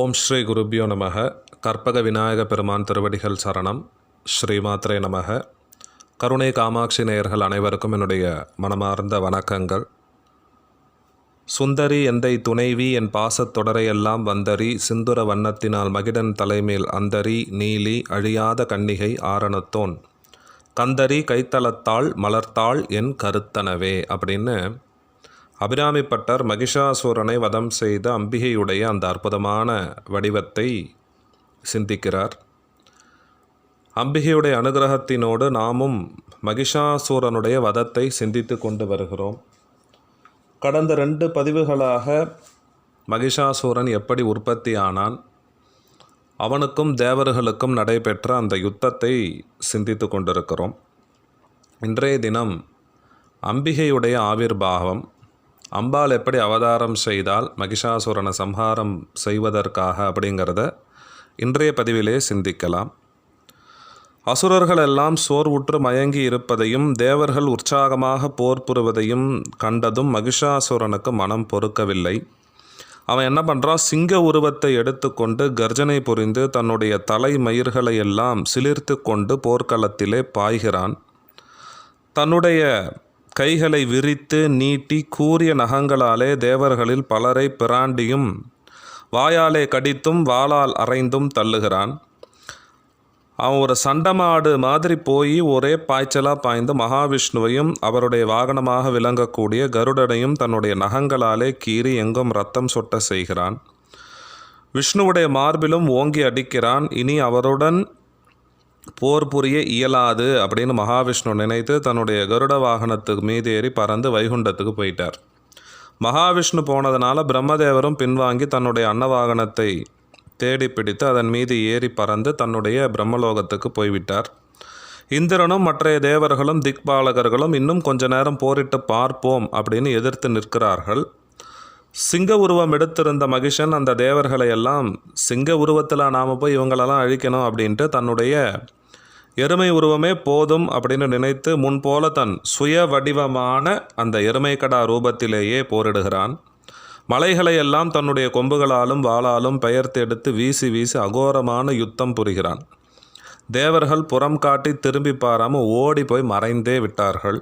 ஓம் ஸ்ரீ குருபியோ நமக. கற்பக விநாயக பெருமான் திருவடிகள் சரணம். ஸ்ரீமாத்ரே நமக. கருணை காமாட்சி நேயர்கள் அனைவருக்கும் என்னுடைய மனமார்ந்த வணக்கங்கள். சுந்தரி எந்தை துணைவி என் பாசத் தொடரையெல்லாம் வந்தரி சிந்துர வண்ணத்தினால் மகிடன் தலைமேல் அந்தரி நீலி அழியாத கன்னிகை ஆரணத்தோன். கந்தரி கைத்தளத்தாள் மலர்த்தாள் என் கருத்தனவே அப்படின்னு அபிராமிப்பட்டர் மகிஷாசூரனை வதம் செய்த அம்பிகையுடைய அந்த அற்புதமான வடிவத்தை சிந்திக்கிறார். அம்பிகையுடைய அனுகிரகத்தினோடு நாமும் மகிஷாசூரனுடைய வதத்தை சிந்தித்து கொண்டு வருகிறோம். கடந்த ரெண்டு பதிவுகளாக மகிஷாசூரன் எப்படி உற்பத்தி ஆனான் அவனுக்கும் தேவர்களுக்கும் நடைபெற்ற அந்த யுத்தத்தை சிந்தித்து கொண்டிருக்கிறோம். இன்றைய தினம் அம்பிகையுடைய ஆவிர்வாகம் அம்பாள் எப்படி அவதாரம் செய்தால் மகிஷாசுரனை சம்ஹாரம் செய்வதற்காக அப்படிங்கிறத இன்றைய பதிவிலே சிந்திக்கலாம். அசுரர்கள் எல்லாம் சோர்வுற்று மயங்கி இருப்பதையும் தேவர்கள் உற்சாகமாக போர் புரிவதையும் கண்டதும் மகிஷாசுரனுக்கு மனம் பொறுக்கவில்லை. அவன் என்ன பண்ணுறான் சிங்க உருவத்தை எடுத்துக்கொண்டு கர்ஜனை புரிந்து தன்னுடைய தலை மயிர்களை எல்லாம் சிலிர்த்து கொண்டு போர்க்களத்திலே பாய்கிறான். தன்னுடைய கைகளை விரித்து நீட்டி கூரிய நகங்களாலே தேவர்களில் பலரை பிராண்டியும் வாயாலே கடித்தும் வாளால் அரைந்தும் தள்ளுகிறான். அவன் ஒரு சண்டமாடு மாதிரி போய் ஒரே பாய்ச்சலாக பாய்ந்து மகாவிஷ்ணுவையும் அவருடைய வாகனமாக விளங்கக்கூடிய கருடனையும் தன்னுடைய நகங்களாலே கீறி எங்கும் ரத்தம் சொட்ட செய்கிறான். விஷ்ணுவுடைய மார்பிலும் ஓங்கி அடிக்கிறான். இனி அவருடன் போர் புரிய இயலாது அப்படின்னு மகாவிஷ்ணு நினைத்து தன்னுடைய கருட வாகனத்துக்கு மீது ஏறி பறந்து வைகுண்டத்துக்கு போயிட்டார். மகாவிஷ்ணு போனதுனால பிரம்மதேவரும் பின்வாங்கி தன்னுடைய அன்னவாகனத்தை தேடி பிடித்து அதன் மீது ஏறி பறந்து தன்னுடைய பிரம்மலோகத்துக்கு போய்விட்டார். இந்திரனும் மற்றைய தேவர்களும் திக்பாலகர்களும் இன்னும் கொஞ்ச நேரம் போரிட்டு பார்ப்போம் அப்படின்னு எதிர்த்து நிற்கிறார்கள். சிங்க உருவம் எடுத்திருந்த மகிஷன் அந்த தேவர்களை எல்லாம் சிங்க உருவத்தில் நாம் போய் இவங்களெல்லாம் அழிக்கணும் அப்படின்ட்டு தன்னுடைய எருமை உருவமே போதும் அப்படின்னு நினைத்து முன்போல தன் சுய வடிவமான அந்த எருமைக்கடா ரூபத்திலேயே போரிடுகிறான். மலைகளை எல்லாம் தன்னுடைய கொம்புகளாலும் வாளாலும் பெயர்த்து எடுத்து வீசி வீசி அகோரமான யுத்தம் புரிகிறான். தேவர்கள் புறம் காட்டி திரும்பி பாராமல் ஓடி போய் மறைந்தே விட்டார்கள்.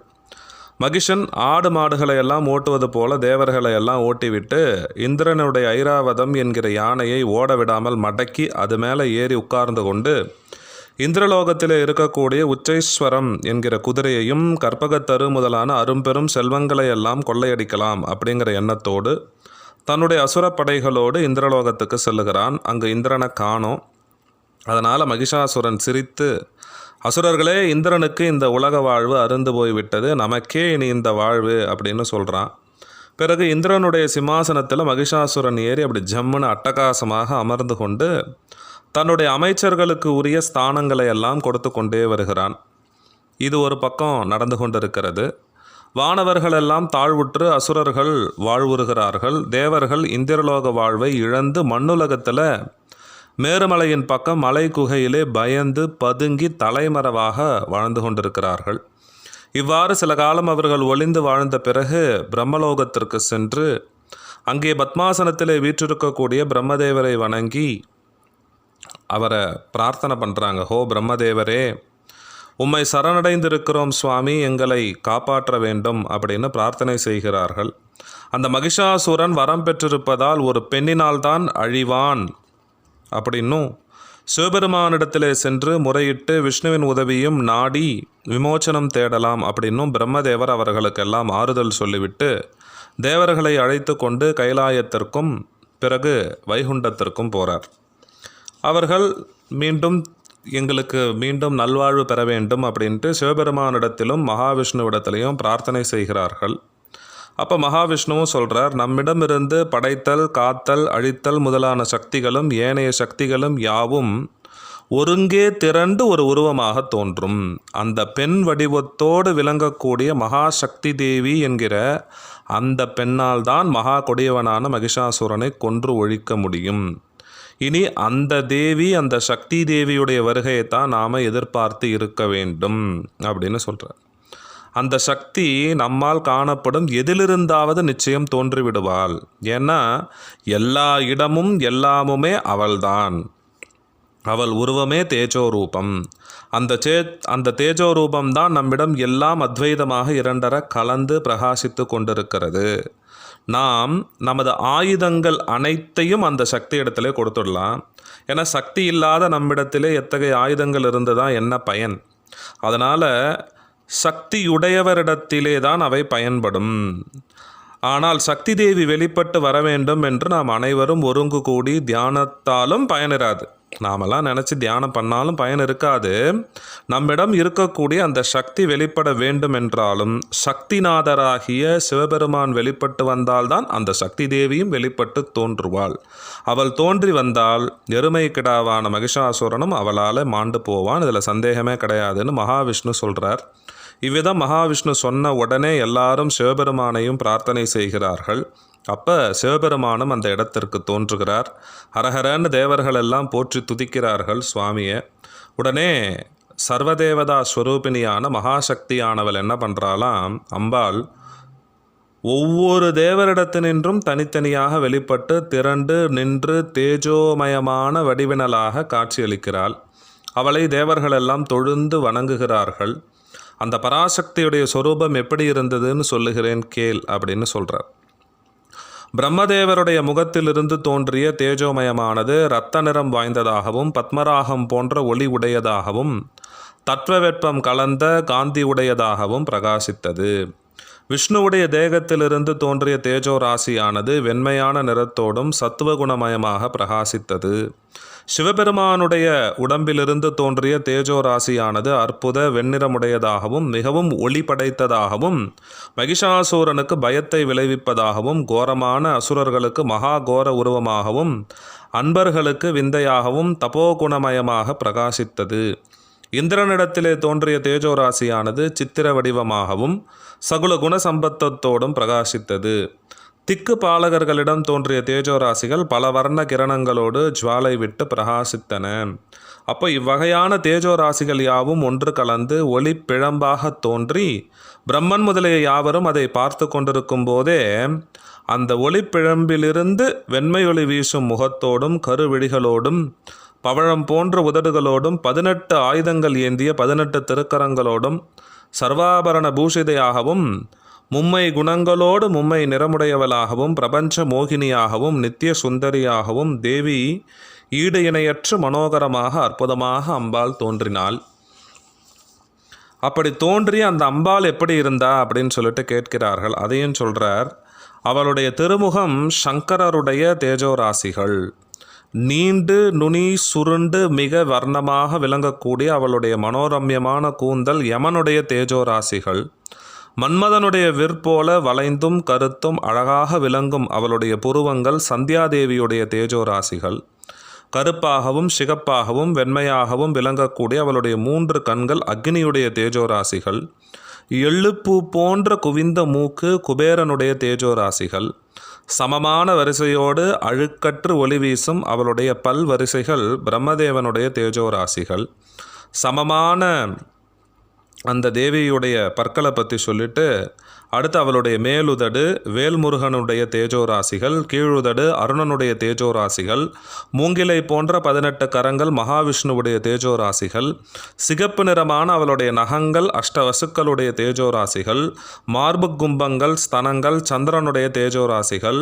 மகிஷன் ஆடு மாடுகளை எல்லாம் ஓட்டுவது போல தேவர்களை எல்லாம் ஓட்டிவிட்டு இந்திரனுடைய ஐராவதம் என்கிற யானையை ஓட விடாமல் மடக்கி அது மேலே ஏறி உட்கார்ந்து கொண்டு இந்திரலோகத்தில் இருக்கக்கூடிய உச்சைஸ்வரம் என்கிற குதிரையையும் கற்பகத்தரு முதலான அரும்பெரும் செல்வங்களை எல்லாம் கொள்ளையடிக்கலாம் அப்படிங்கிற எண்ணத்தோடு தன்னுடைய அசுரப்படைகளோடு இந்திரலோகத்துக்கு செல்லுகிறான். அங்கு இந்திரனை காணோம். அதனால் மகிஷாசுரன் சிரித்து அசுரர்களே இந்திரனுக்கு இந்த உலக வாழ்வு அருந்து போய்விட்டது. நமக்கே இனி இந்த வாழ்வு அப்படின்னு சொல்கிறான் பிறகு இந்திரனுடைய சிம்மாசனத்தில் மகிஷாசுரன் ஏறி அப்படி ஜம்முன்னு அட்டகாசமாக அமர்ந்து கொண்டு தன்னுடைய அமைச்சர்களுக்கு உரிய ஸ்தானங்களை எல்லாம் கொடுத்து கொண்டே வருகிறான். இது ஒரு பக்கம் நடந்து கொண்டிருக்கிறது. வானவர்கள் எல்லாம் தாழ்வுற்று அசுரர்கள் வாழ்வுறுகிறார்கள். தேவர்கள் இந்திரலோக வாழ்வை இழந்து மண்ணுலகத்தில் மேருமலையின் பக்கம் மலை குகையிலே பயந்து பதுங்கி தலைமறைவாக வாழ்ந்து கொண்டிருக்கிறார்கள். இவ்வாறு சில காலம் அவர்கள் ஒளிந்து வாழ்ந்த பிறகு பிரம்மலோகத்திற்கு சென்று அங்கே பத்மாசனத்திலே வீற்றிருக்கக்கூடிய பிரம்மதேவரை வணங்கி அவரை பிரார்த்தனை பண்ணுறாங்க ஹோ பிரம்மதேவரே உம்மை சரணடைந்திருக்கிறோம் சுவாமி எங்களை காப்பாற்ற வேண்டும் அப்படின்னு பிரார்த்தனை செய்கிறார்கள். அந்த மகிஷாசுரன் வரம் பெற்றிருப்பதால் ஒரு பெண்ணினால்தான் அழிவான் அப்படின்னும் சிவபெருமானிடத்திலே சென்று முறையிட்டு விஷ்ணுவின் உதவியும் நாடி விமோச்சனம் தேடலாம் அப்படின்னும் பிரம்மதேவர் அவர்களுக்கெல்லாம் ஆறுதல் சொல்லிவிட்டு தேவர்களை அழைத்து கொண்டு கைலாயத்திற்கும் பிறகு வைகுண்டத்திற்கும் போகிறார் அவர்கள் மீண்டும் எங்களுக்கு மீண்டும் நல்வாழ்வு பெற வேண்டும் அப்படின்ட்டு சிவபெருமானிடத்திலும் மகாவிஷ்ணுவிடத்திலையும் பிரார்த்தனை செய்கிறார்கள். அப்போ மகாவிஷ்ணுவும் சொல்கிறார் நம்மிடமிருந்து படைத்தல் காத்தல் அழித்தல் முதலான சக்திகளும் ஏனைய சக்திகளும் யாவும் ஒருங்கே திரண்டு ஒரு உருவமாக தோன்றும். அந்த பெண் வடிவத்தோடு விளங்கக்கூடிய மகாசக்தி தேவி என்கிற அந்த பெண்ணால் தான் மகா கொடியவனான மகிஷாசுரனை கொன்று ஒழிக்க முடியும். இனி அந்த தேவி அந்த சக்தி தேவியுடைய வருகையை தான் நாம் எதிர்பார்த்து இருக்க வேண்டும் அப்படின்னு சொல்கிறார் அந்த சக்தி நம்மால் காணப்படும் எதிலிருந்தாவது நிச்சயம் தோன்றிவிடுவாள். ஏன்னா எல்லா இடமும் எல்லாமுமே அவள்தான். அவள் உருவமே தேஜோ ரூபம் அந்த சே அந்த தேஜோ ரூபம்தான் நம்மிடம் எல்லாம் அத்வைதமாக இரண்டர கலந்து பிரகாசித்து கொண்டிருக்கிறது. நாம் நமது ஆயுதங்கள் அனைத்தையும் அந்த சக்தி இடத்துல கொடுத்துடலாம். ஏன்னா சக்தி இல்லாத நம்மிடத்திலே எத்தகைய ஆயுதங்கள் இருந்துதான் என்ன பயன்? அதனால் சக்தியுடையவரிடத்திலே தான் அவை பயன்படும். ஆனால் சக்தி தேவி வெளிப்பட்டு வர வேண்டும் என்று நாம் அனைவரும் ஒருங்கு கூடி தியானத்தாலும் பயனிராது. நாமெல்லாம் நினச்சி தியானம் பண்ணாலும் பயன் இருக்காது நம்மிடம் இருக்கக்கூடிய அந்த சக்தி வெளிப்பட வேண்டும் என்றாலும் சக்திநாதராகிய சிவபெருமான் வெளிப்பட்டு வந்தால்தான் அந்த சக்தி தேவியும் வெளிப்பட்டு தோன்றுவாள். அவள் தோன்றி வந்தால் எருமை கிடாவான மகிஷாசுரனும் அவளால் மாண்டு போவான். இதில் சந்தேகமே கிடையாதுன்னு மகாவிஷ்ணு சொல்கிறார் இவ்விதம் மகாவிஷ்ணு சொன்ன உடனே எல்லாரும் சிவபெருமானையும் பிரார்த்தனை செய்கிறார்கள். அப்போ சிவபெருமானும் அந்த இடத்திற்கு தோன்றுகிறார். ஹரஹரன்னு தேவர்கள் எல்லாம் போற்றி துதிக்கிறார்கள் சுவாமியை. உடனே சர்வதேவதா ஸ்வரூபிணியான மகாசக்தியானவள் என்ன பண்ணுறாளாம் அம்பாள் ஒவ்வொரு தேவரிடத்தினின்றும் தனித்தனியாக வெளிப்பட்டு திரண்டு நின்று தேஜோமயமான வடிவினலாக காட்சியளிக்கிறாள். அவளை தேவர்களெல்லாம் தொழுந்து வணங்குகிறார்கள். அந்த பராசக்தியுடைய சொரூபம் எப்படி இருந்ததுன்னு சொல்லுகிறேன் கேள் அப்படின்னு சொல்கிறார் பிரம்மதேவருடைய முகத்திலிருந்து தோன்றிய தேஜோமயமானது இரத்த நிறம் வாய்ந்ததாகவும் பத்மராகம் போன்ற ஒளி உடையதாகவும் தட்பவெப்பம் கலந்த காந்தி உடையதாகவும் பிரகாசித்தது. விஷ்ணுவுடைய தேகத்திலிருந்து தோன்றிய தேஜோ ராசியானது வெண்மையான நிறத்தோடும் சத்துவ குணமயமாக பிரகாசித்தது. சிவபெருமானுடைய உடம்பிலிருந்து தோன்றிய தேஜோ ராசியானது அற்புத வெண்ணிறமுடையதாகவும் மிகவும் ஒளி படைத்ததாகவும் மகிஷாசூரனுக்கு பயத்தை விளைவிப்பதாகவும் கோரமான அசுரர்களுக்கு மகா கோர உருவமாகவும் அன்பர்களுக்கு விந்தையாகவும் தபோகுணமயமாக பிரகாசித்தது. இந்திரனிடத்திலே தோன்றிய தேஜோ ராசியானது சித்திர வடிவமாகவும் சகுல குண சம்பத்தத்தோடும் பிரகாசித்தது. திக்கு பாலகர்களிடம் தோன்றிய தேஜோராசிகள் பல வர்ண கிரணங்களோடு ஜுவாலை விட்டு பிரகாசித்தன. அப்போ இவ்வகையான தேஜோராசிகள் யாவும் ஒன்று கலந்து ஒளி பிழம்பாக தோன்றி பிரம்மன் முதலிய யாவரும் அதை பார்த்து கொண்டிருக்கும் போதே அந்த ஒளிப்பிழம்பிலிருந்து வெண்மை ஒளி வீசும் முகத்தோடும் கருவிழிகளோடும் பவழம் போன்ற உதடுகளோடும் பதினெட்டு ஆயுதங்கள் ஏந்திய பதினெட்டு திருக்கரங்களோடும் சர்வாபரண பூஷிதையாகவும் மும்மை குணங்களோடு மும்மை நிறமுடையவளாகவும் பிரபஞ்ச மோகினியாகவும் நித்திய சுந்தரியாகவும் தேவி ஈடு இணையற்று மனோகரமாக அற்புதமாக அம்பாள் தோன்றினாள். அப்படி தோன்றிய அந்த அம்பாள் எப்படி இருந்தா? அப்படின்னு சொல்லிட்டு கேட்கிறார்கள். அதையும் சொல்கிறார் அவளுடைய திருமுகம் சங்கரருடைய தேஜோராசிகள். நீண்டு நுனி சுருண்டு மிக வர்ணமாக விளங்கக்கூடிய அவளுடைய மனோரம்யமான கூந்தல் யமனுடைய தேஜோராசிகள். மன்மதனுடைய விற்போல வளைந்தும் கருத்தும் அழகாக விளங்கும் அவளுடைய புருவங்கள் சந்தியாதேவியுடைய தேஜோராசிகள். கருப்பாகவும் சிகப்பாகவும் வெண்மையாகவும் விளங்கக்கூடிய அவளுடைய மூன்று கண்கள் அக்னியுடைய தேஜோராசிகள். எள்ளுப்பூ போன்ற குவிந்த மூக்கு குபேரனுடைய தேஜோராசிகள். சமமான வரிசையோடு அழுக்கற்று ஒளி வீசும் அவளுடைய பல் வரிசைகள் பிரம்மதேவனுடைய தேஜோராசிகள். சமமான அந்த தேவியுடைய பற்களை பற்றி சொல்லிட்டு அடுத்து அவளுடைய மேலுதடு வேல்முருகனுடைய தேஜோராசிகள் கீழுதடு அருணனுடைய தேஜோராசிகள் மூங்கிலை போன்ற பதினெட்டு கரங்கள் மகாவிஷ்ணுவுடைய தேஜோராசிகள் சிகப்பு நிறமான அவளுடைய நகங்கள் அஷ்டவசுக்களுடைய தேஜோராசிகள் மார்பு கும்பங்கள் ஸ்தனங்கள் சந்திரனுடைய தேஜோராசிகள்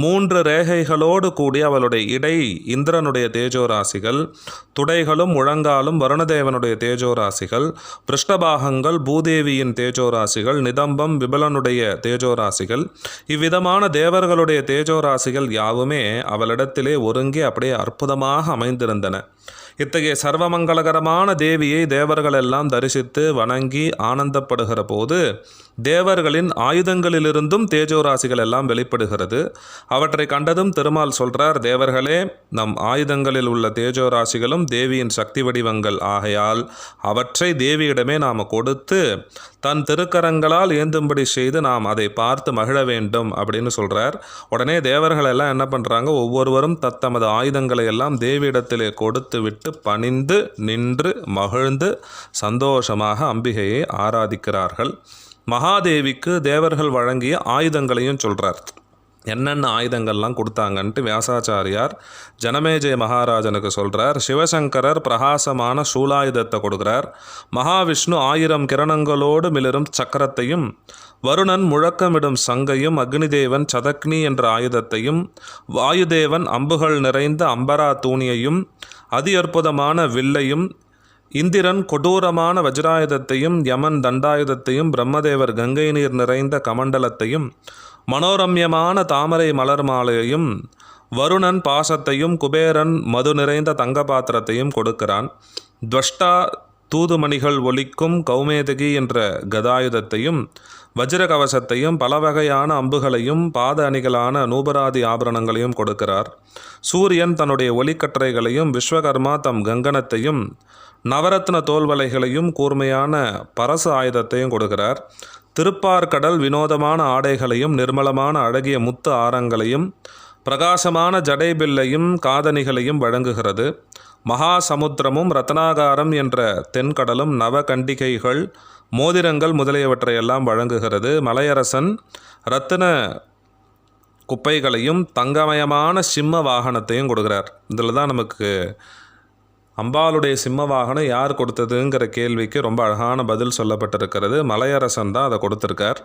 மூன்று ரேகைகளோடு கூடிய அவளுடைய இடை இந்திரனுடைய தேஜோராசிகள் துடைகளும் முழங்காலும் வருணதேவனுடைய தேஜோராசிகள் பிருஷ்டபாகங்கள் பூதேவியின் தேஜோராசிகள் நிதம்பம் விபலனுடைய தேஜோராசிகள். இவ்விதமான தேவர்களுடைய தேஜோராசிகள் யாவுமே அவளிடத்திலே ஒருங்கே அப்படியே அற்புதமாக அமைந்திருந்தன. இத்தகைய சர்வமங்களகரமான தேவியை தேவர்கள் எல்லாம் தரிசித்து வணங்கி ஆனந்தப்படுகிற போது தேவர்களின் ஆயுதங்களிலிருந்தும் தேஜோராசிகள் எல்லாம் வெளிப்படுகிறது. அவற்றை கண்டதும் திருமால் சொல்றார் தேவர்களே நம் ஆயுதங்களில் உள்ள தேஜோராசிகளும் தேவியின் சக்தி வடிவங்கள் ஆகையால் அவற்றை தேவியிடமே நாம் கொடுத்து தன் திருக்கரங்களால் ஏந்தும்படி செய்து நாம் அதை பார்த்து மகிழ வேண்டும் அப்படின்னு சொல்கிறார் உடனே தேவர்கள் எல்லாம் என்ன பண்ணுறாங்க ஒவ்வொருவரும் தத்தமது ஆயுதங்களை எல்லாம் தேவியிடத்திலே கொடுத்து விட்டு பணிந்து நின்று மகிழ்ந்து சந்தோஷமாக அம்பிகையை ஆராதிக்கிறார்கள். மகாதேவிக்கு தேவர்கள் வழங்கிய ஆயுதங்களையும் சொல்கிறார் என்னென்ன ஆயுதங்கள்லாம் கொடுத்தாங்கன்ட்டு வியாசாச்சாரியார் ஜனமேஜய மகாராஜனுக்கு சொல்கிறார் சிவசங்கரர் பிரகாசமான சூலாயுதத்தை கொடுக்குறார். மகாவிஷ்ணு ஆயிரம் கிரணங்களோடு மிளரும் சக்கரத்தையும் வருணன் முழக்கமிடும் சங்கையும் அக்னிதேவன் சதக்னி என்ற ஆயுதத்தையும் வாயுதேவன் அம்புகள் நிறைந்த அம்பரா தூணியையும் அதி அற்புதமான வில்லையும் இந்திரன் கொடூரமான வஜ்ராயுதத்தையும் யமன் தண்டாயுதத்தையும் பிரம்மதேவர் கங்கை நீர் நிறைந்த கமண்டலத்தையும் மனோரம்யமான தாமரை மலர் மாலையையும் வருணன் பாசத்தையும் குபேரன் மது நிறைந்த தங்க பாத்திரத்தையும் கொடுக்கிறான். துவஷ்டா தூதுமணிகள் ஒலிக்கும் கௌமேதகி என்ற கதாயுதத்தையும் வஜ்ர கவசத்தையும் பல வகையான அம்புகளையும் பாத அணிகளான நூபராதி ஆபரணங்களையும் கொடுக்கிறார். சூரியன் தன்னுடைய ஒலிக்கற்றைகளையும் விஸ்வகர்மா தம் கங்கணத்தையும் நவரத்ன தோல்வலைகளையும் கூர்மையான பரசு ஆயுதத்தையும் கொடுக்கிறார். திருப்பார்கடல் வினோதமான ஆடைகளையும் நிர்மலமான அழகிய முத்து ஆரங்களையும் பிரகாசமான ஜடைபில்லையும் காதணிகளையும் வழங்குகிறது. மகா சமுத்திரமும் ரத்னாகாரம் என்ற தென்கடலும் நவகண்டிகைகள் மோதிரங்கள் முதலியவற்றையெல்லாம் வழங்குகிறது. மலையரசன் ரத்தின குப்பைகளையும் தங்கமயமான சிம்ம வாகனத்தையும் கொடுக்குறார். இதில் தான் நமக்கு அம்பாளுடைய சிம்ம வாகனம் யார் கொடுத்ததுங்கிற கேள்விக்கு ரொம்ப அழகான பதில் சொல்லப்பட்டிருக்கிறது. மலையரசன் தான் அதை கொடுத்திருக்கார்.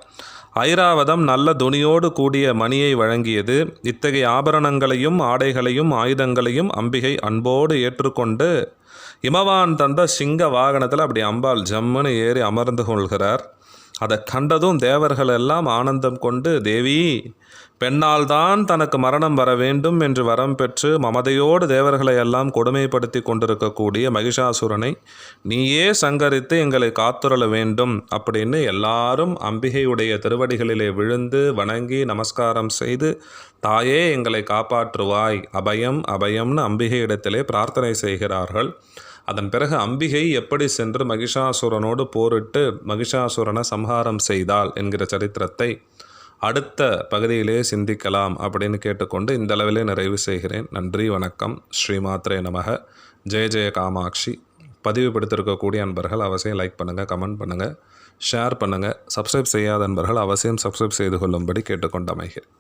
ஐராவதம் நல்ல துணியோடு கூடிய மணியை வழங்கியது. இத்தகைய ஆபரணங்களையும் ஆடைகளையும் ஆயுதங்களையும் அம்பிகை அன்போடு ஏற்றுக்கொண்டு இமவான் தந்த சிங்க வாகனத்தில் அப்படி அம்பாள் ஜம்முன்னு ஏறி அமர்ந்து கொள்கிறார். அதை கண்டதும் தேவர்கள் எல்லாம் ஆனந்தம் கொண்டு தேவி பெண்ணால் தான் தனக்கு மரணம் வர வேண்டும் என்று வரம் பெற்று மமதையோடு தேவர்களை எல்லாம் கொடுமைப்படுத்தி கொண்டிருக்கக்கூடிய மகிஷாசுரனை நீயே சங்கரித்து எங்களை காத்துரல வேண்டும் அப்படின்னு எல்லாரும் அம்பிகையுடைய திருவடிகளிலே விழுந்து வணங்கி நமஸ்காரம் செய்து தாயே எங்களை காப்பாற்றுவாய். அபயம் அபயம்னு அம்பிகையிடத்திலே பிரார்த்தனை செய்கிறார்கள். அதன் பிறகு அம்பிகை எப்படி சென்று மகிஷாசுரனோடு போரிட்டு மகிஷாசுரனை சம்ஹாரம் செய்தாள் என்கிற சரித்திரத்தை அடுத்த பகுதியிலே சிந்திக்கலாம் அப்படின்னு கேட்டுக்கொண்டு இந்த அளவிலே நிறைவு செய்கிறேன். நன்றி வணக்கம். ஸ்ரீமாத்ரே நமக. ஜெய ஜெய காமாட்சி. பதிவு படுத்திருக்கக்கூடிய அன்பர்கள் அவசியம் லைக் பண்ணுங்கள் கமெண்ட் பண்ணுங்கள் ஷேர் பண்ணுங்கள் சப்ஸ்கிரைப் செய்யாத அன்பர்கள் அவசியம் சப்ஸ்கிரைப் செய்து கொள்ளும்படி கேட்டுக்கொண்டமைகிறேன்